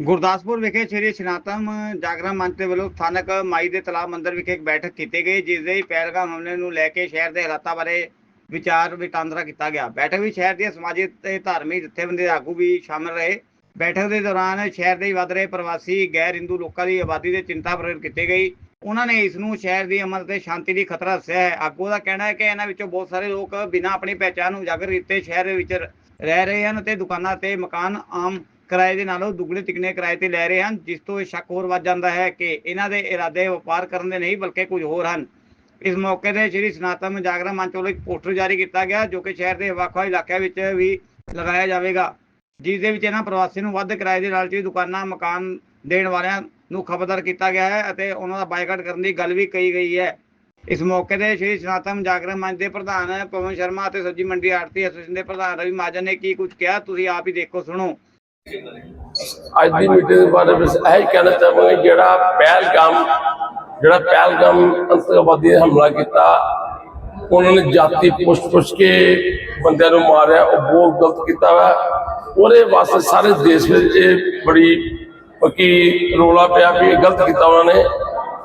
ਗੁਰਦਾਸਪੁਰ ਵਿਖੇ ਸ੍ਰੀ ਸਨਾਤਨ ਜਾਗਰਣ ਮੰਚ ਦੇ ਵੱਲੋਂ ਸਥਾਨਕ ਮਾਈ ਦੇ ਤਲਾਬ ਮੰਦਿਰ ਵਿਖੇ ਇੱਕ ਬੈਠਕ ਕੀਤੀ ਗਈ, ਜਿਸ ਦੇ ਪਹਿਲਗਾਮ ਹਮਲੇ ਨੂੰ ਲੈ ਕੇ ਸ਼ਹਿਰ ਦੇ ਹਾਲਾਤਾਂ ਬਾਰੇ ਵਿਚਾਰ ਵਟਾਂਦਰਾ ਕੀਤਾ ਗਿਆ। ਬੈਠਕ ਵਿੱਚ ਸ਼ਹਿਰ ਦੀਆਂ ਸਮਾਜਿਕ ਤੇ ਧਾਰਮਿਕ ਜਥੇਬੰਦੀ ਦੇ ਆਗੂ ਵੀ ਸ਼ਾਮਲ ਰਹੇ। ਬੈਠਕ ਦੇ ਦੌਰਾਨ ਸ਼ਹਿਰ ਦੇ ਵੱਧ ਰਹੇ ਪ੍ਰਵਾਸੀ, ਗੈਰ ਹਿੰਦੂ ਲੋਕਾਂ ਦੀ ਆਬਾਦੀ ਦੇ ਚਿੰਤਾ ਪ੍ਰਗਟ ਕੀਤੀ ਗਈ। ਉਹਨਾਂ ਨੇ ਇਸ ਨੂੰ ਸ਼ਹਿਰ ਦੀ ਅਮਨ ਤੇ ਸ਼ਾਂਤੀ ਦੀ ਖਤਰਾ ਦੱਸਿਆ ਹੈ। ਆਗੂ ਦਾ ਕਹਿਣਾ ਹੈ ਕਿ ਇਹਨਾਂ ਵਿੱਚੋਂ ਬਹੁਤ ਸਾਰੇ ਲੋਕ ਬਿਨਾਂ ਆਪਣੀ ਪਹਿਚਾਣ ਨੂੰ ਉਜਾਗਰ ਕੀਤੇ ਸ਼ਹਿਰ ਦੇ ਵਿੱਚ ਰਹਿ ਰਹੇ ਹਨ ਤੇ ਦੁਕਾਨਾਂ ਤੇ ਮਕਾਨ ਆਮ ਕਿਰਾਏ ਦੇ ਨਾਲੋਂ ਦੁੱਗਣੇ ਤਿਗਣੇ ਕਿਰਾਏ ਤੇ ਲੈ ਰਹੇ ਹਨ, ਜਿਸ ਤੋਂ ਇਹ ਸ਼ੱਕ ਹੋਰ ਵੱਧ ਜਾਂਦਾ ਹੈ ਕਿ ਇਹਨਾਂ ਦੇ ਇਰਾਦੇ ਵਪਾਰ ਕਰਨ ਦੇ ਨਹੀਂ, ਬਲਕਿ ਕੁਝ ਹੋਰ ਹਨ। ਇਸ ਮੌਕੇ ਤੇ ਸ਼੍ਰੀ ਸਨਾਤਨ ਜਾਗਰਣ ਮੰਚ ਵੱਲੋਂ ਇੱਕ ਪੋਸਟਰ ਜਾਰੀ ਕੀਤਾ ਗਿਆ, ਜੋ ਕਿ ਸ਼ਹਿਰ ਦੇ ਵੱਖ-ਵੱਖ ਇਲਾਕਿਆਂ ਵਿੱਚ ਵੀ ਲਗਾਇਆ ਜਾਵੇਗਾ, ਜਿਸ ਦੇ ਵਿੱਚ ਇਹਨਾਂ ਪ੍ਰਵਾਸੀ ਨੂੰ ਵੱਧ ਕਿਰਾਏ ਦੇ ਲਾਲਚੀ ਦੁਕਾਨਾਂ, ਮਕਾਨ ਦੇਣ ਵਾਲਿਆਂ ਨੂੰ ਖਬਰਦਾਰ ਕੀਤਾ ਗਿਆ ਹੈ ਅਤੇ ਉਹਨਾਂ ਦਾ ਬਾਈਕਾਟ ਕਰਨ ਦੀ ਗੱਲ ਵੀ ਕਹੀ ਗਈ ਹੈ। ਇਸ ਮੌਕੇ ਤੇ ਸ਼੍ਰੀ ਸਨਾਤਨ ਜਾਗਰਣ ਮੰਚ ਦੇ ਪ੍ਰਧਾਨ ਪਵਨ ਸ਼ਰਮਾ ਅਤੇ ਸਬਜੀ ਮੰਡੀ ਆੜਤੀ ਐਸੋਸੀਏਸ਼ਨ ਦੇ ਪ੍ਰਧਾਨ ਰਵੀ ਮਹਾਜਨ ਨੇ ਕੀ ਕੁਝ ਕਿਹਾ, ਤੁਸੀਂ ਆਪ ਹੀ ਦੇਖੋ, ਸੁਣੋ। ਅੱਜ ਦੀ ਮੀਟਿੰਗ ਦੇ ਬਾਰੇ ਵਿੱਚ ਇਹ ਕਹਿਣਾ ਚਾਹਾਂਗੇ, ਜਿਹੜਾ ਪਹਿਲਗਾਮ ਜਿਹੜਾ ਪਹਿਲਗਾਮ ਅੰਤਰਵਾਦੀ ਹਮਲਾ ਕੀਤਾ, ਉਹਨਾਂ ਨੇ ਜਾਤੀ ਪੁੱਛ ਪੁੱਛ ਕੇ ਬੰਦਿਆਂ ਨੂੰ ਮਾਰਿਆ, ਉਹ ਬਹੁਤ ਗਲਤ ਕੀਤਾ ਵਾ। ਉਹਦੇ ਵਾਸਤੇ ਸਾਰੇ ਦੇਸ਼ ਵਿੱਚ ਇਹ ਬੜੀ ਪੱਕੀ ਰੋਲਾ ਪਿਆ ਵੀ ਇਹ ਗਲਤ ਕੀਤਾ ਉਹਨਾਂ ਨੇ।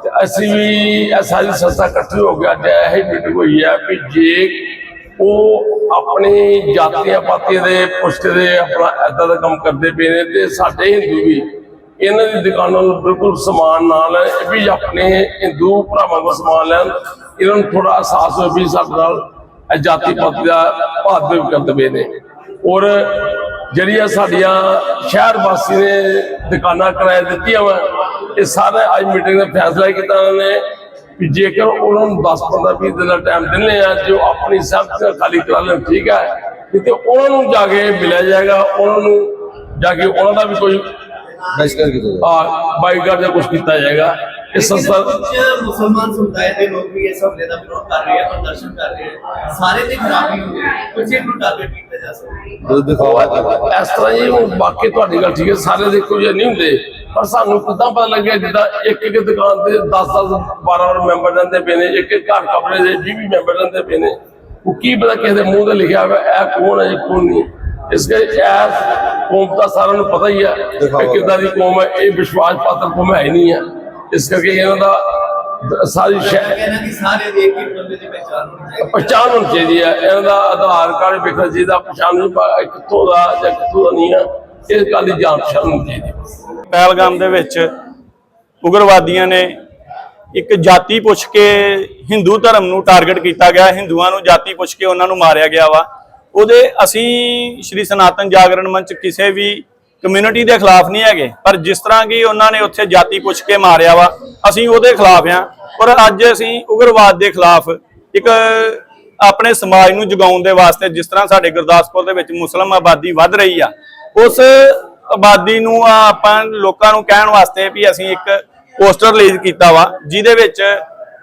ਤੇ ਅਸੀਂ ਵੀ ਇਹ ਸਾਰੀ ਸੰਸਥਾ ਇਕੱਠੀ ਹੋ ਗਿਆ ਅੱਜ ਇਹ ਮੀਟਿੰਗ ਹੋਈ ਹੈ ਵੀ ਜੇ ਉਹ ਆਪਣੀ ਜਾਤੀਆਂ ਪਾਤੀਆਂ ਦੇ ਪੁਸ਼ਟ ਆਪਣਾ ਏਦਾਂ ਦਾ ਕੰਮ ਕਰਦੇ ਪਏ ਨੇ ਤੇ ਸਾਡੇ ਹਿੰਦੂ ਵੀ ਇਹਨਾਂ ਦੀ ਦੁਕਾਨਾਂ ਨੂੰ ਬਿਲਕੁਲ ਸਮਾਨ ਨਾ ਲੈਣ ਇਹ ਵੀ ਆਪਣੇ ਹਿੰਦੂ ਭਰਾਵਾਂ ਦਾ ਸਮਾਨ ਲੈਣ, ਇਹਨਾਂ ਨੂੰ ਥੋੜਾ ਅਹਿਸਾਸ ਹੋਵੇ ਵੀ ਸਾਡੇ ਨਾਲ ਇਹ ਜਾਤੀ ਪਾਤੀ ਦਾ ਭਾਦਵ ਕਰਦੇ ਪਏ ਨੇ। ਔਰ ਜਿਹੜੀਆਂ ਸਾਡੀਆਂ ਸ਼ਹਿਰ ਵਾਸੀ ਨੇ ਦੁਕਾਨਾਂ ਕਿਰਾਏ ਦਿੱਤੀਆਂ ਵਾ, ਇਹ ਸਾਰੇ ਅੱਜ ਮੀਟਿੰਗ ਦਾ ਫੈਸਲਾ ਕੀਤਾ ਉਹਨਾਂ ਨੇ। ਵੀ ਜੇਕਰ ਉਹਨਾਂ ਨੂੰ 10 15 20 ਦਿਨ ਦਾ ਟਾਈਮ ਦਿੰਦੇ ਆ ਜੋ ਆਪਣੀ ਨਾਲ ਖਾਲੀ ਕਰਾ ਲੈਣ ਠੀਕ ਹੈ ਤੇ ਉਹਨਾਂ ਨੂੰ ਜਾ ਕੇ ਮਿਲਿਆ ਜਾਏਗਾ ਉਹਨਾਂ ਨੂੰ ਜਾ ਕੇ ਉਹਨਾਂ ਦਾ ਵੀ ਕੋਈ ਬਹਿਸ਼ਕਾਰ ਕੀਤਾ ਜਾਵੇ ਆ ਬਾਈਕਾਟ ਜਾਂ ਕੁਝ ਕੀਤਾ ਜਾਏਗਾ ਇਹ ਸੰਸਥਾ ਮੁਸਲਮਾਨ ਸਮੁਦਾਇ ਦੇ ਲੋਕ ਵੀ ਇਸ ਹਮਲੇ ਦਾ ਵਿਰੋਧ ਕਰ ਰਹੇ ਆ ਪ੍ਰਦਰਸ਼ਨ ਕਰ ਰਹੇ ਆ ਸਾਰੇ ਦੀ ਖਰਾਬੀ ਹੋਈ ਕੁਝ ਇਹਨੂੰ ਟਾਰਗੇਟ ਕੀਤਾ ਜਾ ਸਕਦਾ। ਇਸ ਤਰ੍ਹਾਂ ਹੀ ਬਾਕੀ ਤੁਹਾਡੀ ਗੱਲ ਠੀਕ ਹੈ ਸਾਰੇ ਦੇ ਇੱਕੋ ਜਿਹੇ ਨਹੀਂ ਹੁੰਦੇ ਪਰ ਸਾਨੂੰ ਕਿੱਦਾਂ ਪਤਾ ਲੱਗਿਆ ਜਿੱਦਾਂ ਇੱਕ ਇੱਕ ਦੁਕਾਨ ਤੇ 10 10 12 12 ਮੈਂਬਰ ਰਹਿੰਦੇ ਪਏ ਨੇ ਇੱਕ ਇੱਕ ਘਰ ਕਮਰੇ ਦੇ 20 20 ਮੈਂਬਰ ਰਹਿੰਦੇ ਪਏ ਨੇ। ਉਹ ਕੀ ਪਤਾ ਕਿਸੇ ਦੇ ਮੂੰਹ ਤੇ ਲਿਖਿਆ ਹੋਇਆ ਇਹ ਕੌਣ ਹੈ ਕੌਣ ਨਹੀਂ ਇਸ ਕਰਕੇ ਇਹ ਕੌਮ ਦਾ ਸਾਰਿਆਂ ਨੂੰ ਪਤਾ ਹੀ ਹੈ ਕਿ ਕਿੱਦਾਂ ਦੀ ਕੌਮ ਹੈ ਇਹ ਵਿਸ਼ਵਾਸ ਪਾਤਰ ਕੌਮ ਹੈ ਹੀ ਨਹੀਂ ਹੈ ਇਸ ਕਰਕੇ ਇਹਨਾਂ ਦਾ ਸਾਰੀ ਸ਼ਹਿਰ ਸਾਰੇ ਦੇ ਇੱਕ ਹੀ ਬੰਦੇ ਦੀ ਪਹਿਚਾਣ ਹੋਣੀ ਚਾਹੀਦੀ ਪਛਾਣ ਹੋਣੀ ਚਾਹੀਦੀ ਹੈ। ਇਹਨਾਂ ਦਾ ਆਧਾਰ ਕਾਰਡ ਵੇਖਣਾ ਚਾਹੀਦਾ ਪਛਾਣ ਕਿੱਥੋਂ ਦਾ ਜਾਂ ਕਿੱਥੋਂ ਦਾ ਨਹੀਂ ਹੈ ਇਸ ਗੱਲ ਦੀ ਜਾਂਚ ਪਛਾਣ ਚਾਹੀਦੀ ਪਹਿਲਗਾਮ ਦੇ ਵਿੱਚ ਉਗਰਵਾਦੀਆਂ ਨੇ ਇੱਕ ਜਾਤੀ ਪੁੱਛ ਕੇ ਹਿੰਦੂ ਧਰਮ ਨੂੰ ਟਾਰਗੇਟ ਕੀਤਾ ਗਿਆ, ਹਿੰਦੂਆਂ ਨੂੰ ਜਾਤੀ ਪੁੱਛ ਕੇ ਉਹਨਾਂ ਨੂੰ ਮਾਰਿਆ ਗਿਆ ਵਾ। ਉਹਦੇ ਅਸੀਂ ਸ਼੍ਰੀ ਸਨਾਤਨ ਜਾਗਰਣ ਮੰਚ ਕਿਸੇ ਵੀ ਕਮਿਊਨਿਟੀ ਦੇ ਖਿਲਾਫ ਨਹੀਂ ਹੈਗੇ, ਪਰ ਜਿਸ ਤਰ੍ਹਾਂ ਕਿ ਉਹਨਾਂ ਨੇ ਉੱਥੇ ਜਾਤੀ ਪੁੱਛ ਕੇ ਮਾਰਿਆ ਵਾ, ਅਸੀਂ ਉਹਦੇ ਖਿਲਾਫ ਆ ਪਰ ਅੱਜ ਅਸੀਂ ਉਗਰਵਾਦ ਦੇ ਖਿਲਾਫ ਇੱਕ ਆਪਣੇ ਸਮਾਜ ਨੂੰ ਜਗਾਉਣ ਦੇ ਵਾਸਤੇ ਜਿਸ ਤਰ੍ਹਾਂ ਸਾਡੇ ਗੁਰਦਾਸਪੁਰ ਦੇ ਵਿੱਚ ਮੁਸਲਮ ਆਬਾਦੀ ਵੱਧ ਰਹੀ ਆ ਉਸ ਆਬਾਦੀ ਨੂੰ ਆਪਾਂ ਲੋਕਾਂ ਨੂੰ ਕਹਿਣ ਵਾਸਤੇ ਵੀ ਅਸੀਂ ਇੱਕ ਪੋਸਟਰ ਰਿਲੀਜ਼ ਕੀਤਾ ਵਾ, ਜਿਹਦੇ ਵਿੱਚ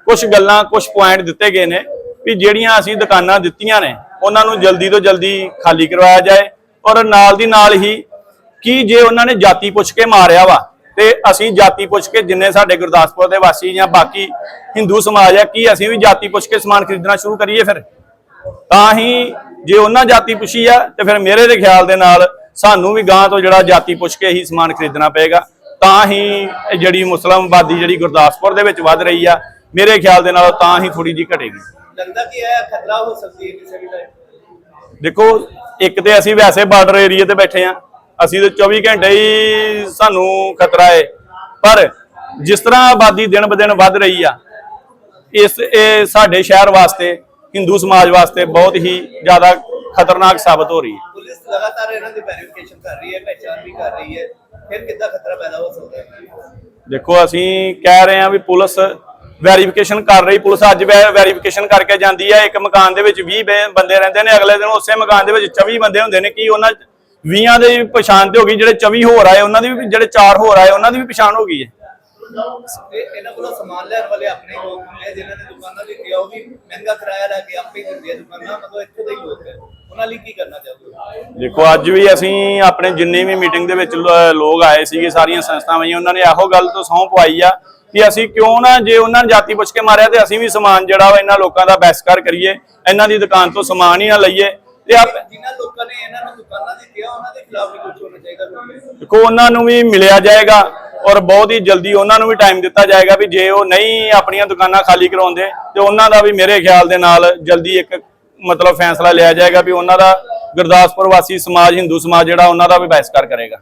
ਕੁਝ ਗੱਲਾਂ ਕੁਝ ਪੁਆਇੰਟ ਦਿੱਤੇ ਗਏ ਨੇ ਵੀ ਜਿਹੜੀਆਂ ਅਸੀਂ ਦੁਕਾਨਾਂ ਦਿੱਤੀਆਂ ਨੇ, ਉਹਨਾਂ ਨੂੰ ਜਲਦੀ ਤੋਂ ਜਲਦੀ ਖਾਲੀ ਕਰਵਾਇਆ ਜਾਏ ਔਰ ਨਾਲ ਦੀ ਨਾਲ ਹੀ ਕੀ ਜੇ ਉਹਨਾਂ ਨੇ ਜਾਤੀ ਪੁੱਛ ਕੇ ਮਾਰਿਆ ਵਾ, ਤੇ ਅਸੀਂ ਜਾਤੀ ਪੁੱਛ ਕੇ ਜਿੰਨੇ ਸਾਡੇ ਗੁਰਦਾਸਪੁਰ ਦੇ ਵਾਸੀ ਜਾਂ ਬਾਕੀ ਹਿੰਦੂ ਸਮਾਜ ਆ, ਕੀ ਅਸੀਂ ਵੀ ਜਾਤੀ ਪੁੱਛ ਕੇ ਸਮਾਨ ਖਰੀਦਣਾ ਸ਼ੁਰੂ ਕਰੀਏ ਫਿਰ? ਤਾਂ ਹੀ ਜੇ ਉਹਨਾਂ ਜਾਤੀ ਪੁੱਛੀ ਆ, ਤੇ ਫਿਰ ਮੇਰੇ ਦੇ ਖਿਆਲ ਦੇ ਨਾਲ ਸਾਨੂੰ ਵੀ ਗਾਂ ਤੋਂ ਜਿਹੜਾ ਜਾਤੀ ਪੁੱਛ ਕੇ ਹੀ ਸਮਾਨ ਖਰੀਦਣਾ ਪਏਗਾ। ਤਾਂ ਹੀ ਜਿਹੜੀ ਮੁਸਲਮ ਆਬਾਦੀ ਜਿਹੜੀ ਗੁਰਦਾਸਪੁਰ ਦੇ ਵਿੱਚ ਵੱਧ ਰਹੀ ਆ ਮੇਰੇ ਖਿਆਲ ਦੇ ਨਾਲ ਤਾਂ ਹੀ ਥੋੜੀ ਜੀ ਘਟੇਗੀ। ਲੱਗਦਾ ਕਿ ਇਹ ਖਤਰਾ ਹੋ ਸਕਦੀ ਹੈ ਕਿਸੇ ਵੀ ਟਾਈਮ ਦੇਖੋ ਇੱਕ ਤੇ ਅਸੀਂ ਵੈਸੇ ਬਾਰਡਰ ਏਰੀਆ ਤੇ ਬੈਠੇ ਆ ਅਸੀਂ ਤੇ 24 ਘੰਟੇ ਹੀ ਸਾਨੂੰ ਖਤਰਾ ਹੈ ਪਰ ਜਿਸ ਤਰ੍ਹਾਂ ਆਬਾਦੀ ਦਿਨ ਬ ਦਿਨ ਵੱਧ ਰਹੀ ਆ ਇਸ ਇਹ ਸਾਡੇ ਸ਼ਹਿਰ ਵਾਸਤੇ ਹਿੰਦੂ ਸਮਾਜ ਵਾਸਤੇ ਬਹੁਤ ਹੀ ਜ਼ਿਆਦਾ ਖਤਰਨਾਕ ਸਾਬਤ ਹੋ ਰਹੀ ਹੈ। ਪੁਲਿਸ ਲਗਾਤਾਰ ਇਹਨਾਂ ਦੀ ਵੈਰੀਫਿਕੇਸ਼ਨ ਕਰ ਰਹੀ ਹੈ ਪਹਿਚਾਣ ਵੀ ਕਰ ਰਹੀ ਹੈ। ਫਿਰ ਕਿੱਦਾਂ ਖਤਰਾ ਪੈਦਾ ਹੋ ਸਕਦਾ ਹੈ? ਦੇਖੋ ਅਸੀਂ ਕਹਿ ਰਹੇ ਹਾਂ ਵੀ ਪੁਲਿਸ ਵੈਰੀਫਿਕੇਸ਼ਨ ਕਰ ਰਹੀ ਪੁਲਿਸ ਅੱਜ ਵੈਰੀਫਿਕੇਸ਼ਨ ਕਰਕੇ ਜਾਂਦੀ ਹੈ। ਇੱਕ ਮਕਾਨ ਦੇ ਵਿੱਚ 20 ਬੇ- ਬੰਦੇ ਰਹਿੰਦੇ ਨੇ ਅਗਲੇ ਦਿਨ ਉਸੇ ਮਕਾਨ ਦੇ ਵਿੱਚ 24 ਬੰਦੇ ਹੁੰਦੇ ਨੇ। ਕੀ ਉਹਨਾਂ 20 ਦੇ ਵੀ ਪਛਾਣ ਤੇ ਹੋ ਗਈ ਜਿਹੜੇ 24 ਹੋਰ ਆਏ ਉਹਨਾਂ ਦੀ ਵੀ ਜਿਹੜੇ 4 ਹੋਰ ਆਏ ਉਹਨਾਂ ਦੀ ਵੀ ਪਛਾਣ ਹੋ ਗਈ ਹੈ। ਇਹਨਾਂ ਕੋਲੋਂ ਸਮਾਨ ਲੈਣ ਵਾਲੇ ਆਪਣੇ ਲੋਕ ਹੁੰਦੇ ਆ ਜਿਨ੍ਹਾਂ ਨੇ ਦੁਕਾਨਾਂ ਦਿੱਤੀਆਂ ਉਹ ਵੀ ਮਹਿੰਗਾ ਕਿਰਾਇਆ ਲੈ ਕੇ ਆਪੇ ਹੀ ਦਿੰਦੇ ਆ ਦੁਕਾਨਾਂ ਮਤਲਬ ਇੱਥੇ ਦੇ ਹੀ ਲੋਕ ਹੈ। ਉਹਨਾਂ ਲਈ ਕੀ ਕਰਨਾ ਚਾਹੋਗੇ ਦੇਖੋ ਅੱਜ ਵੀ ਅਸੀਂ ਆਪਣੇ ਜਿੰਨੇ ਵੀ ਮੀਟਿੰਗ ਦੇ ਵਿੱਚ ਲੋਕ ਆਏ ਸੀਗੇ ਸਾਰੀਆਂ ਸੰਸਥਾਵਾਂ ਹੀ ਉਹਨਾਂ ਨੇ ਇਹੋ ਗੱਲ ਤੋਂ ਸਹੁੰ ਪਵਾਈ ਆ ਕਿ ਅਸੀਂ ਕਿਉਂ ਨਾ ਜੇ ਉਹਨਾਂ ਨੇ ਜਾਤੀ ਪੁੱਛ ਕੇ ਮਾਰਿਆ ਤੇ ਅਸੀਂ ਵੀ ਸਮਾਨ ਜਿਹੜਾ ਵਾ ਇਹਨਾਂ ਲੋਕਾਂ ਦਾ ਬਹਿਸਕਾਰ ਕਰੀਏ ਇਹਨਾਂ ਦੀ ਦੁਕਾਨ ਤੋਂ ਸਮਾਨ ਹੀ ਨਾ ਲਈਏ ਤੇ ਆਪ ਜਿਨ੍ਹਾਂ ਲੋਕਾਂ ਨੇ ਇਹਨਾਂ ਨੂੰ ਦੁਕਾਨਾਂ ਦਿੱਤੀਆਂ ਉਹਨਾਂ ਦੇ ਖਿਲਾਫ ਵੀ ਕੁਝ ਹੋਣਾ ਚਾਹੀਦਾ ਦੇਖੋ ਉਹਨਾਂ ਨੂੰ ਵੀ ਮਿਲਿਆ ਜਾਏਗਾ ਔਰ ਬਹੁਤ ਹੀ ਜਲਦੀ ਉਹਨਾਂ ਨੂੰ ਵੀ ਟਾਈਮ ਦਿੱਤਾ ਜਾਏਗਾ ਵੀ ਜੇ ਉਹ ਨਹੀਂ ਆਪਣੀਆਂ ਦੁਕਾਨਾਂ ਖਾਲੀ ਕਰਾਉਂਦੇ ਤੇ ਉਹਨਾਂ ਦਾ ਵੀ ਮੇਰੇ ਖਿਆਲ ਦੇ ਨਾਲ ਜਲਦੀ ਇੱਕ ਮਤਲਬ ਫੈਸਲਾ ਲਿਆ ਜਾਏਗਾ ਵੀ ਉਹਨਾਂ ਦਾ ਗੁਰਦਾਸਪੁਰ ਵਾਸੀ ਸਮਾਜ ਹਿੰਦੂ ਸਮਾਜ ਜਿਹੜਾ ਉਹਨਾਂ ਦਾ ਵੀ ਬਹਿਸਕਾਰ ਕਰੇਗਾ।